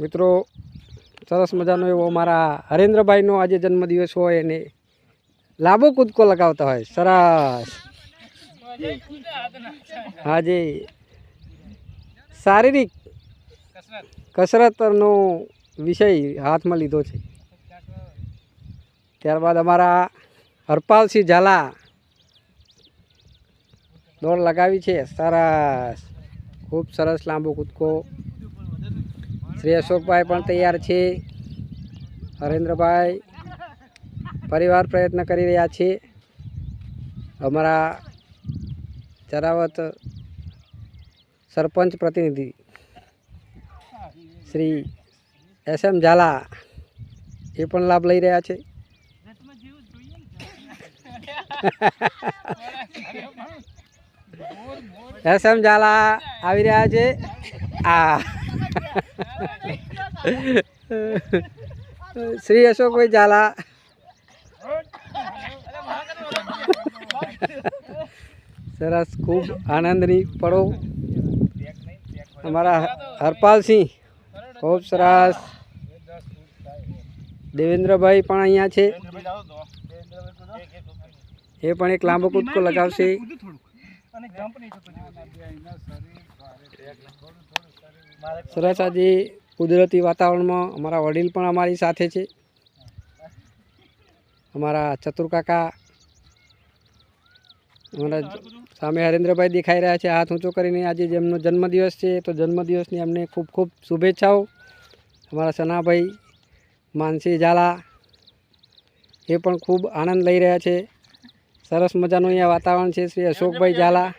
મિત્રો સરસ મજાનો એવો અમારા હરેન્દ્રભાઈનો આજે જન્મદિવસ હોય એને લાંબો કૂદકો લગાવતા હોય. સરસ. હાજી શારીરિક કસરતનો વિષય હાથમાં લીધો છે. ત્યારબાદ અમારા હરપાલસિંહ ઝાલા દોડ લગાવી છે. સરસ. ખૂબ સરસ લાંબો કૂદકો. શ્રી અશોકભાઈ પણ તૈયાર છે. હરેન્દ્રભાઈ પરિવાર પ્રયત્ન કરી રહ્યા છે. અમારા ચરાવત સરપંચ પ્રતિનિધિ શ્રી એસ એમ ઝાલા એ પણ લાભ લઈ રહ્યા છે. એસ એમ ઝાલા આવી રહ્યા છે. આ. શ્રી અશોકભાઈ ઝાલા. સરસ, ખૂબ આનંદની પડો અમારા હરપાલસિંહ, ખૂબ સરસ. દેવેન્દ્રભાઈ પણ અહીંયા છે. એ પણ એક લાંબો કૂદકો લગાવશે. સરસ આજે કુદરતી વાતાવરણમાં અમારા વડીલ પણ અમારી સાથે છે. અમારા ચતુર કાકા અમારા સામે હરેન્દ્રભાઈ દેખાઈ રહ્યા છે. હાથ ઊંચો કરીને આજે જેમનો જન્મદિવસ છે તો જન્મદિવસની અમને ખૂબ ખૂબ શુભેચ્છાઓ. અમારા સનાભાઈ માનસી ઝાલા એ પણ ખૂબ આનંદ લઈ રહ્યા છે. સરસ મજાનું અહીંયા વાતાવરણ છે શ્રી અશોકભાઈ ઝાલા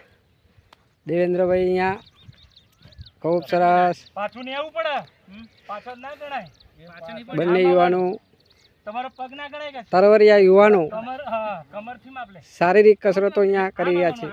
દેવેન્દ્રભાઈ અહીંયા ખૂબ સરસ પાછું આવવું પડે પાછળ ના ગણાય બંને યુવાનો તમારો પગ ના ગણાય કે તરવરિયા યુવાનો શારીરિક કસરતો અહીંયા કરી રહ્યા છે